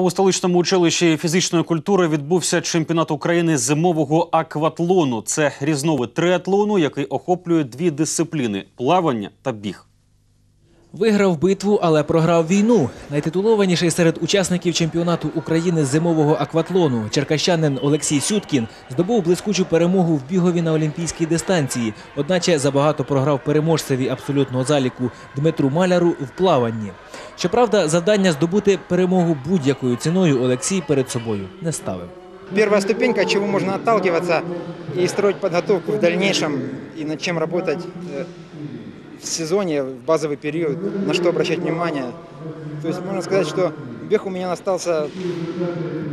У столичному училищі фізичної культури відбувся чемпіонат України зимового акватлону. Це різновид триатлону, який охоплює дві дисципліни плавання та біг. Виграв битву, але програв війну. Найтитулованіший серед учасників чемпіонату України з зимового акватлону черкащанин Олексій Сюткін здобув блискучу перемогу в бігові на олімпійській дистанції. Одначе забагато програв переможцеві абсолютного заліку Дмитру Маляру в плаванні. Щоправда, завдання здобути перемогу будь-якою ціною Олексій перед собою не ставив. Первая ступенька, от чего можно отталкиваться и строить подготовку в дальнейшем, и над чем работать э, в сезоне, в базовый период, на что обращать внимание. То есть можно сказать, что бег у меня остался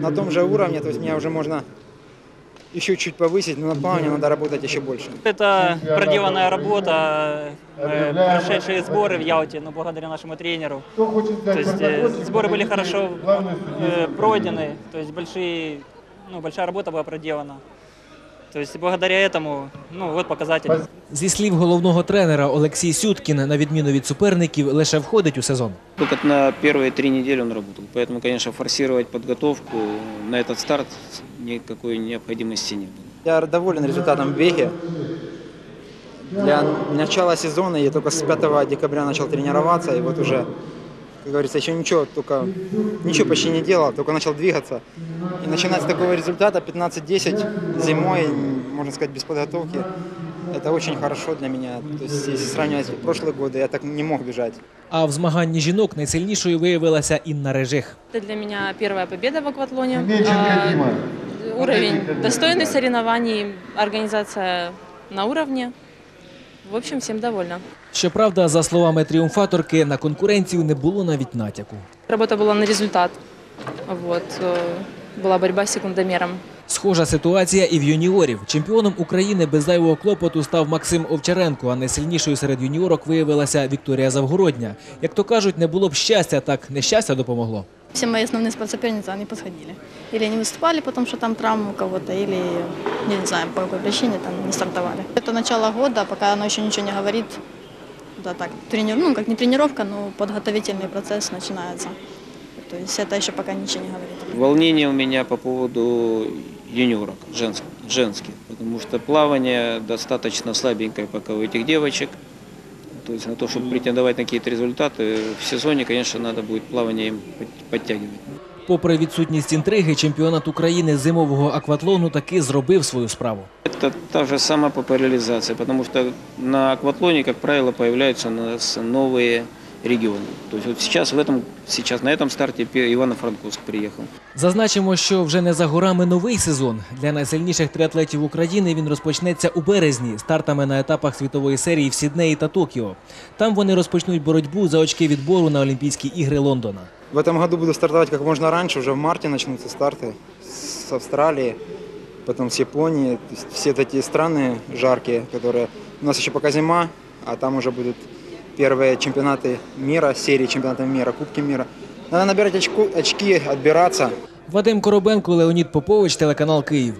на том же уровне, то есть меня уже можно еще чуть повысить, но на плавание надо работать еще больше. Это проделанная работа, э, прошедшие сборы в Ялте, но благодаря нашему тренеру. То есть э, сборы были хорошо э, пройдены, то есть большие, ну, большая работа была проделана. То есть благодаря этому, ну вот показатель. Зі слів головного тренера Олексій Сюткін, на відміну від суперників, лише входить у сезон. Только на первые три недели он работал. Поэтому, конечно, форсировать подготовку на этот старт никакой необходимости не было. Я доволен результатом в беге. Для начала сезона я только с 5 декабря начал тренироваться, и вот уже, как говорится, еще ничего, только ничего почти не делал, только начал двигаться. И начинать с такого результата 15-10 зимой, можно сказать, без подготовки, это очень хорошо для меня. То есть, если сравнивать прошлые годы, я так не мог бежать. А в змаганні жінок найсильнішою виявилася Інна Режих. Это для меня первая победа в акватлоне. А, Уровень достойный соревнований, организация на уровне. В общем, всем довольна. Щоправда, за словами тріумфаторки, на конкуренцію не було навіть натяку. Работа была на результат. Вот. э, Была борьба с секундомером. Схожа ситуація і в юніорів. Чемпіоном України без зайвого клопоту став Максим Овчаренко, а найсильнішою серед юніорок виявилася Вікторія Завгородня. Як то кажуть, не було б щастя, так нещастя допомогло. Все мои основные спортсоперницы, они подходили. Или не выступали, потому что там травма у кого-то, или, не знаю, по какой причине там не стартовали. Это начало года, пока оно еще ничего не говорит. Да, так, тренер, ну, как не тренировка, но подготовительный процесс начинается. То есть это еще пока ничего не говорит. Волнение у меня по поводу юниорок женских, женских, потому что плавание достаточно слабенькое пока у этих девочек. То есть на то, чтобы претендовать на какие-то результаты, в сезоне, конечно, надо будет плавание им под- подтягивать. Попри відсутність інтриги, чемпіонат України з зимового акватлону таки зробив свою справу. Это та же самая популяризация, потому что на акватлоне, как правило, появляются у нас новые регионы. То есть вот сейчас в этом, сейчас на этом старте пе- Ивано-Франковск приехал. Зазначимо, що вже не за горами новий сезон. Для найсильніших триатлетів України він розпочнеться у березні стартами на етапах світової серії в Сіднеї та Токіо. Там вони розпочнуть боротьбу за очки відбору на Олімпійські ігри Лондона. В этом году буду стартовать как можно раньше, уже в марте начнутся старты с Австралии, потом с Японии. То есть все такие страны жаркие, которые... У нас еще пока зима, а там уже будут первые чемпионаты мира, серии чемпионатов мира, Кубки мира. Надо набирать очку, очки, отбираться. Вадим Коробенко, Леонід Попович, телеканал Київ.